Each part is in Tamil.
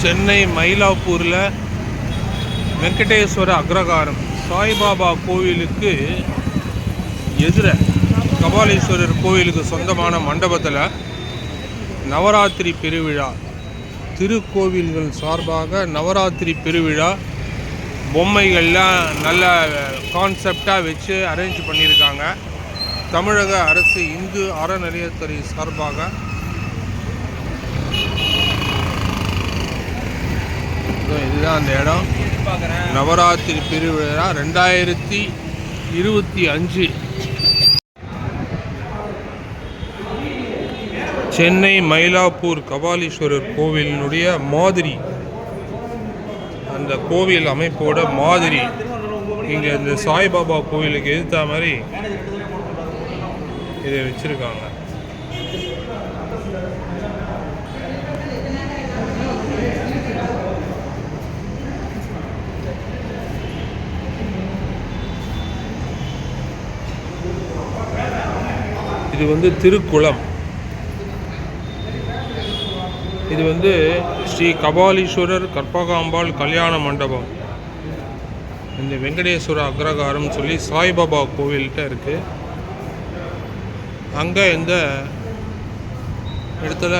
சென்னை மயிலாப்பூரில் வெங்கடேஸ்வர அக்ரகாரம் சாய்பாபா கோவிலுக்கு எதிர கபாலீஸ்வரர் கோவிலுக்கு சொந்தமான மண்டபத்தில் நவராத்திரி பெருவிழா. திருக்கோவில்கள் சார்பாக நவராத்திரி பெருவிழா. பொம்மைகள்லாம் நல்ல கான்செப்டாக வச்சு அரேஞ்ச் பண்ணியிருக்காங்க தமிழக அரசு இந்து அறநிலையத்துறை சார்பாக இருக்கும் இதுதான் அந்த இடம். நவராத்திரி திருவிழா ரெண்டாயிரத்தி இருபத்தி அஞ்சு. சென்னை மயிலாப்பூர் கபாலீஸ்வரர் கோவிலினுடைய மாதிரி. அந்த கோவில் அமைப்போட மாதிரி. இங்கே இந்த சாய்பாபா கோவிலுக்கு எதிர்த்த மாதிரி இதை வச்சுருக்காங்க. இது வந்து திருக்குளம். இது வந்து ஸ்ரீ கபாலீஸ்வரர் கற்பகாம்பாள் கல்யாண மண்டபம். இந்த வெங்கடேஸ்வர அக்ரகாரம் சொல்லி சாய்பாபா கோவில்கிட்ட இருக்குது அங்கே இந்த இடத்துல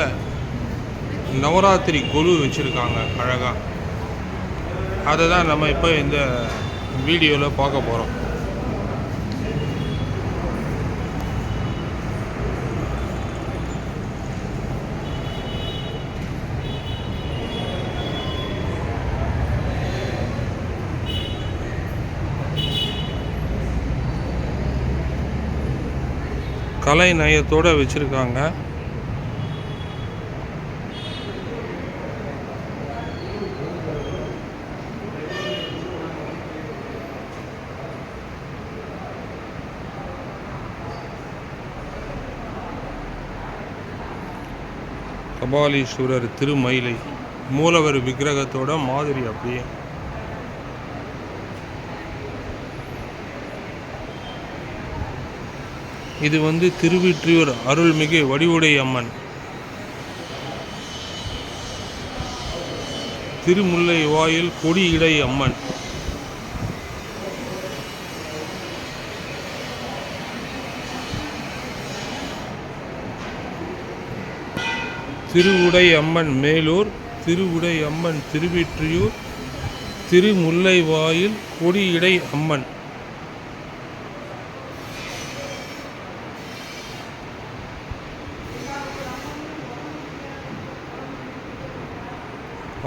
நவராத்திரி கொலு வச்சுருக்காங்க அழகாக அதை தான் நம்ம இப்போ இந்த வீடியோவில் பார்க்க போகிறோம் கலை நயத்தோடு வச்சுருக்காங்க. கபாலீஸ்வரர் திருமயிலை மூலவர் விக்கிரகத்தோட மாதிரி அப்படியே. இது வந்து திருவிற்றியூர் அருள்மிகு வடிவுடை அம்மன். திருமுல்லை வாயில் கொடி இடை அம்மன். திருவுடை அம்மன் மேலூர் திருவுடை அம்மன் திருவிற்றியூர் திருமுல்லை வாயில் கொடி இடை அம்மன்.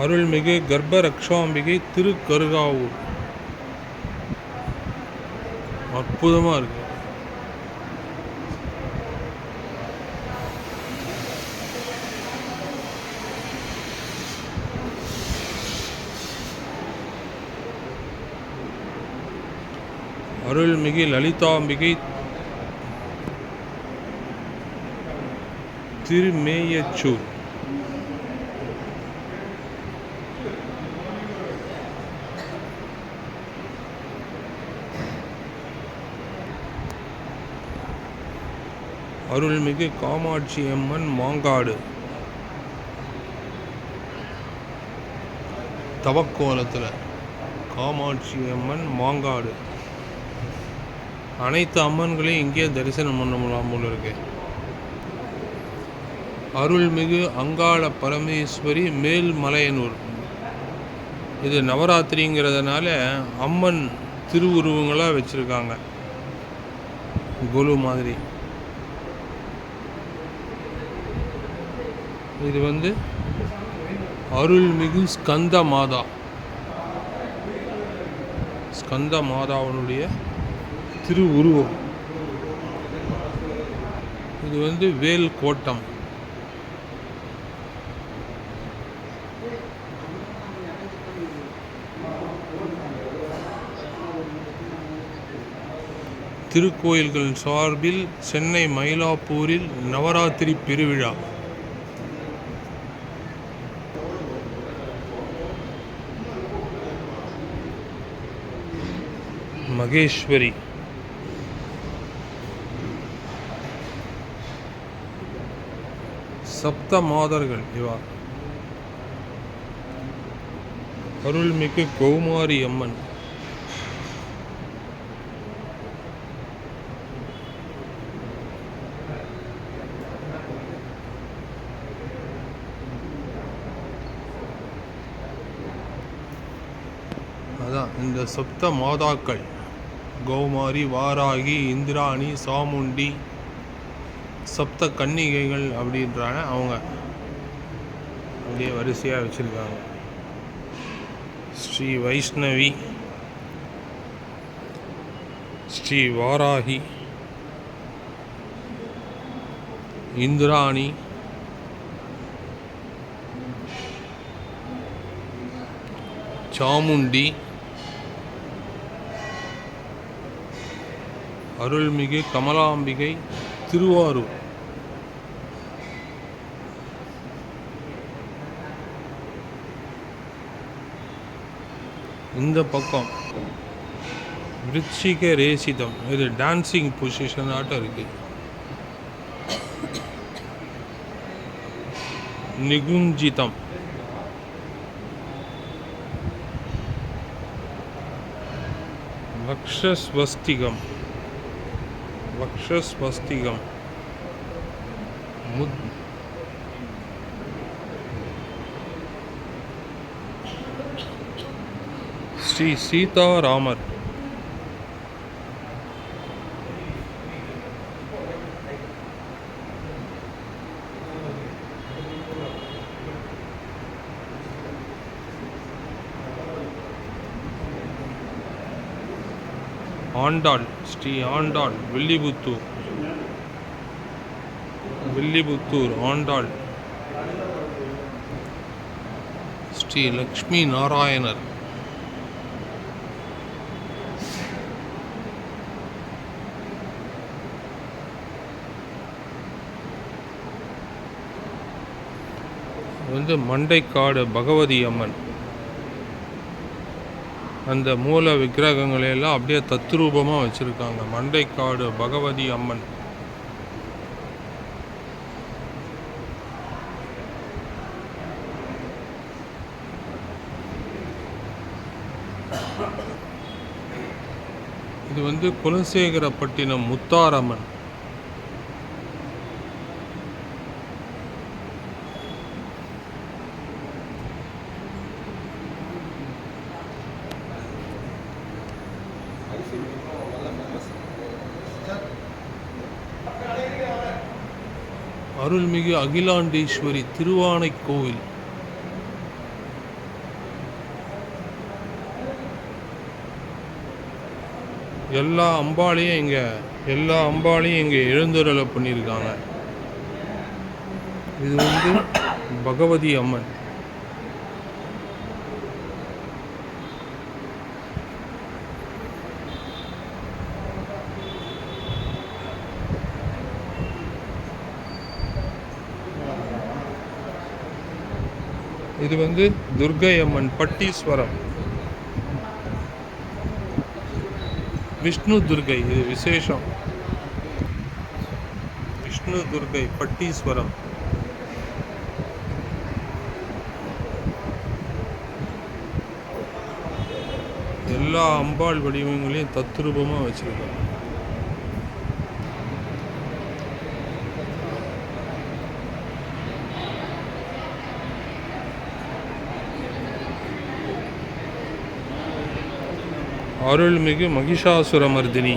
அருள்மிகு கர்ப்ப ரக்ஷாம்பிகை திருக்கருகாவூர். அற்புதமாக இருக்கு. அருள்மிகு லலிதாம்பிகை திருமேயச்சூர். அருள்மிகு காமாட்சி அம்மன் மாங்காடு. தவக்கோலத்தில் காமாட்சி அம்மன் மாங்காடு. அனைத்து அம்மன்களையும் இங்கே தரிசனம் பண்ணலாம் போல இருக்கு. அருள்மிகு அங்காள பரமேஸ்வரி மேல்மலையனூர். இது நவராத்திரிங்கிறதுனால அம்மன் திருவுருவங்களாக வச்சுருக்காங்க. கொலு மாதிரி. இது வந்து அருள்மிகு ஸ்கந்த மாதா. ஸ்கந்த மாதாவினுடைய திருவுருவம். இது வந்து வேல் கோட்டம். திருக்கோயில்கள் சார்பில் சென்னை மயிலாப்பூரில் நவராத்திரி பெருவிழா. மகேஸ்வரி சப்த மாதர்கள் இவர் அருள்மிகு கௌமாரி அம்மன். அதான் இந்த சப்த மாதாக்கள் கௌமாரி வாராகி இந்திராணி சாமுண்டி சப்த கன்னிகைகள் அப்படின்றாங்க. அவங்க அப்படியே வரிசையாக வச்சுருக்காங்க. ஸ்ரீ வைஷ்ணவி ஸ்ரீ வாராகி இந்திராணி சாமுண்டி அருள்மிகு கமலாம்பிகை திருவாரூர். இந்த பக்கம் விருச்சிக ரேசிதம். இது டான்சிங் பொசிஷன் ஆட்டம் இருக்கு. நிகுஞ்சிதம். வக்ஷஸ்வஸ்திகம். வக்ஷஸ்வஸ்திகம் முத் ஸ்ரீ சீதாராமர் ஆண்டாள் ஸ்ரீ ஆண்டாள் வில்லிபுத்தூர். வில்லிபுத்தூர் ஆண்டாள். ஸ்ரீ லக்ஷ்மி நாராயணர். வந்து மண்டைக்காடு பகவதி அம்மன். அந்த மூல விக்கிரகங்களையெல்லாம் அப்படியே தத்ரூபமாக வச்சுருக்காங்க. மண்டைக்காடு பகவதி அம்மன். இது வந்து குலசேகரப்பட்டினம் முத்தாரம்மன். அருள்மிகு அகிலாண்டேஸ்வரி திருவானைக்கோவில். எல்லா அம்பாளையும் இங்கே எல்லா அம்பாளையும் இங்கே எழுந்தருளை பண்ணியிருக்காங்க. இது வந்து பகவதி அம்மன். இது வந்து துர்கை அம்மன் பட்டீஸ்வரம். விஷ்ணு துர்கை இது விசேஷம். விஷ்ணு துர்கை பட்டீஸ்வரம். எல்லா அம்பாள் வடிவங்களையும் தத்ரூபமாக வச்சுருக்காங்க. அருள்மிகு மகிஷாசுரமர்தினி.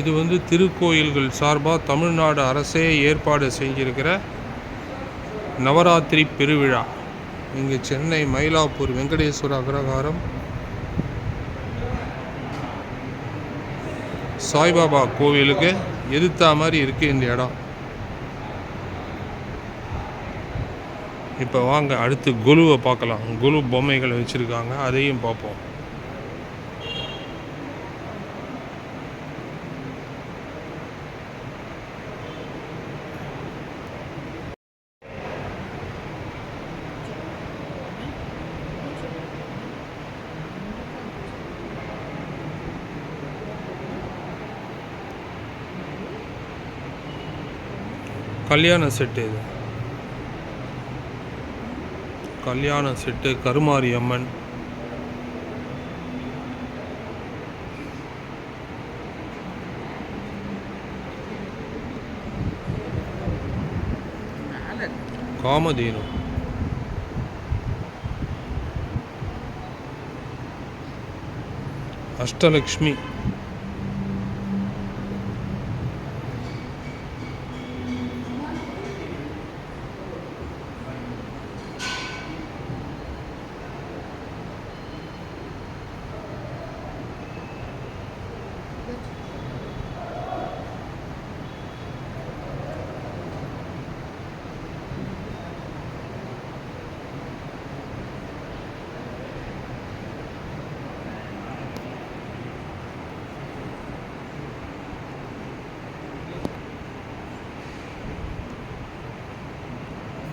இது வந்து திருக்கோயில்கள் சார்பாக தமிழ்நாடு அரசே ஏற்பாடு செஞ்சிருக்கிற நவராத்திரி பெருவிழா. இங்கே சென்னை மயிலாப்பூர் வெங்கடேஸ்வர அக்ரகாரம் சாய்பாபா கோவிலுக்கு எதிர்த்தா மாதிரி இருக்குது இந்த இடம். இப்போ வாங்க அடுத்து குலுவை பார்க்கலாம். குலு பொம்மைகளை வச்சுருக்காங்க அதையும் பார்ப்போம். கல்யாண செட்டு இது. கல்யாண செட்டு கருமாரி அம்மன். காமதேனு. அஷ்டலக்ஷ்மி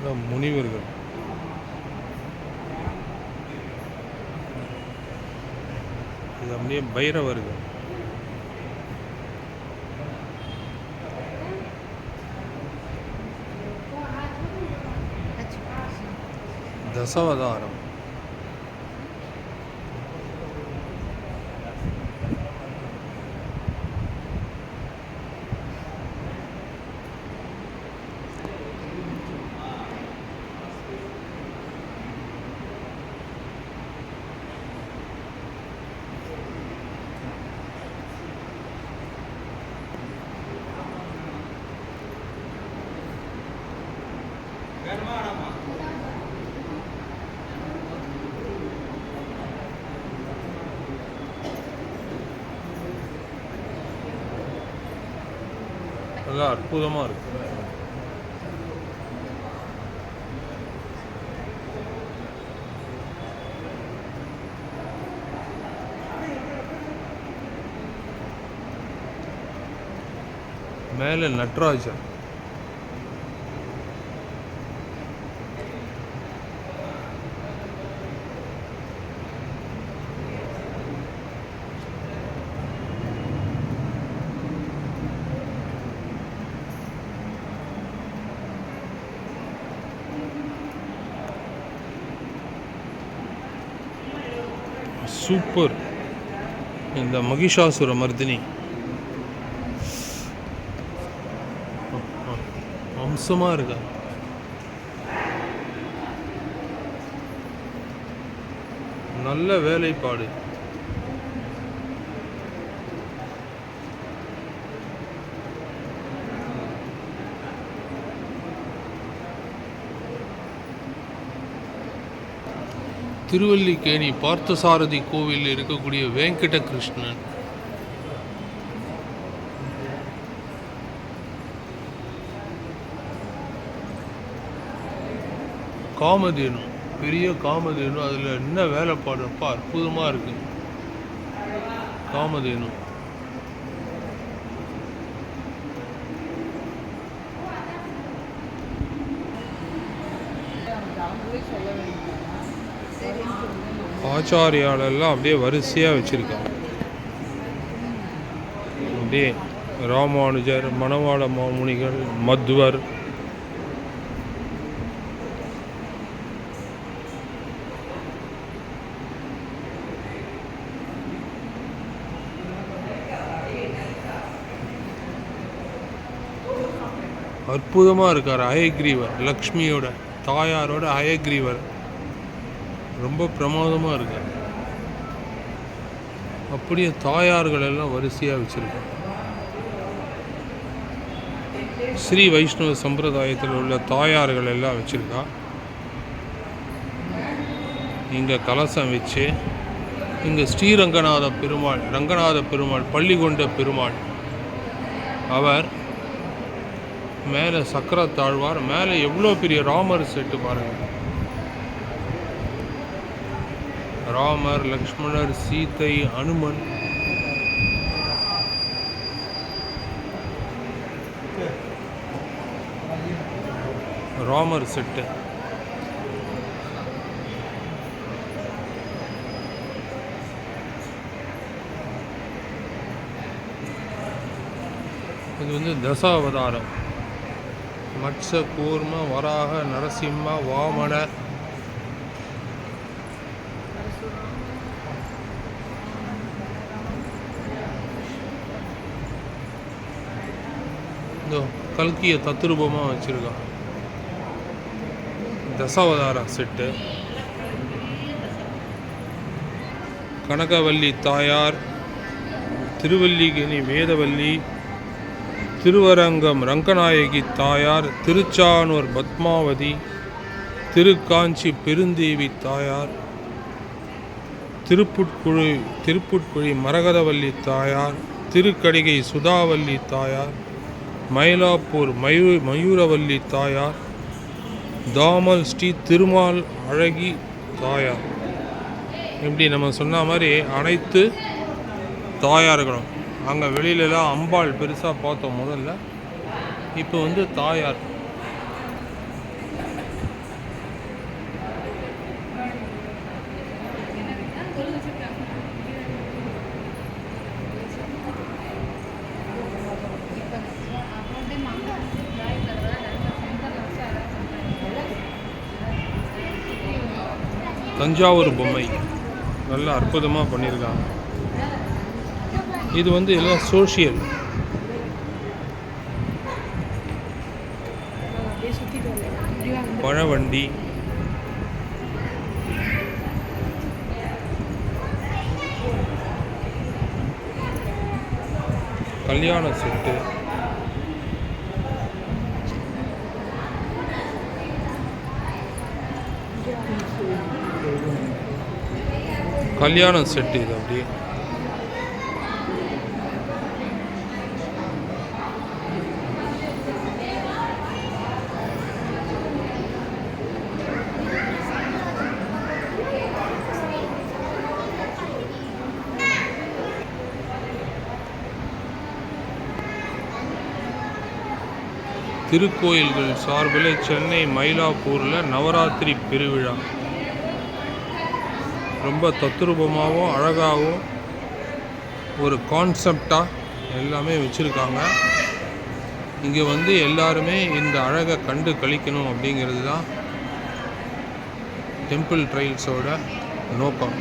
எல்லாம் முனிவர்கள். இது அப்படியே பைரவர்கள். தசவதாரம். நல்லா அற்புதமாக இருக்கு. மேலே நட்ராஜர் சூப்பர். இந்த மகிஷாசுர மர்தினி. அம்சமாக இருக்கா? நல்ல வேலைப்பாடு. திருவல்லிக்கேணி பார்த்தசாரதி கோவிலில் இருக்கக்கூடிய வெங்கட கிருஷ்ணன் காமதேனு பெரிய காமதேனு அதில் என்ன வேலைப்பாடுப்பா அற்புதமாக இருக்குது காமதேனு. ஆச்சாரியாலெல்லாம் அப்படியே வரிசையாக வச்சுருக்காங்க. அப்படியே ராமானுஜர் மணவாள மாமுனிகள் மத்வர். அற்புதமாக இருக்கார் அயக்ரீவர் லக்ஷ்மியோட தாயாரோட அயக்ரீவர் ரொம்ப பிரமாதமாக இருக்கு. அப்படியே தாயார்கள் எல்லாம் வரிசையாக வச்சுருக்கோம். ஸ்ரீ வைஷ்ணவ சம்பிரதாயத்தில் உள்ள தாயார்கள் எல்லாம் வச்சுருக்கா. இங்கே கலசம் வச்சு இங்கே ஸ்ரீரங்கநாத பெருமாள் ரங்கநாத பெருமாள் பள்ளி கொண்ட பெருமாள். அவர் மேலே சக்கர தாழ்வார் மேலே எவ்வளோ பெரிய ராமர் செட்டு பாருங்கள் ராமர் லக்ஷ்மணர் சீதை அனுமன். ராமர் செட்டு. இது வந்து தசாவதாரம். மத்ச கூர்ம வராக நரசிம்ம வாமன இதோ கல்கியை தத்ரூபமாக வச்சுருக்கான். தசாவதார செட்டு. கனகவல்லி தாயார் திருவல்லிகினி வேதவல்லி திருவரங்கம் ரங்கநாயகி தாயார் திருச்சானூர் பத்மாவதி திருக்காஞ்சி பெருந்தேவி தாயார் திருப்புட்குழி திருப்புட்குழி மரகதவல்லி தாயார் திருக்கடிகை சுதாவல்லி தாயார் மயிலாப்பூர் மயூ மயூரவல்லி தாயார் தாமல் ஸ்ரீ திருமால் அழகி தாயார். இப்படி நம்ம சொன்ன மாதிரி அனைத்து தாயார்களும் அங்கே வெளியிலலாம் அம்பாள் பெருசாக பார்த்தோம் முதல்ல. இப்போ வந்து தாயார். தஞ்சாவூர் பொம்மை. நல்லா அற்புதமாக பண்ணியிருக்காங்க இது வந்து எல்லாம் சோஷியல் பழவண்டி. கல்யாண செட்டு. கல்யாணம் செட்டு இது அப்படியே. திருக்கோயில்கள் சார்பில் சென்னை மயிலாப்பூரில் நவராத்திரி பெருவிழா. ரொம்ப தத்ரூபமாகவும் அழகாகவும் ஒரு கான்செப்டாக எல்லாமே வச்சுருக்காங்க. இங்கே வந்து எல்லாருமே இந்த அழகை கண்டு கழிக்கணும் அப்படிங்கிறது தான் டெம்பிள் ட்ரைல்ஸோட நோக்கம்.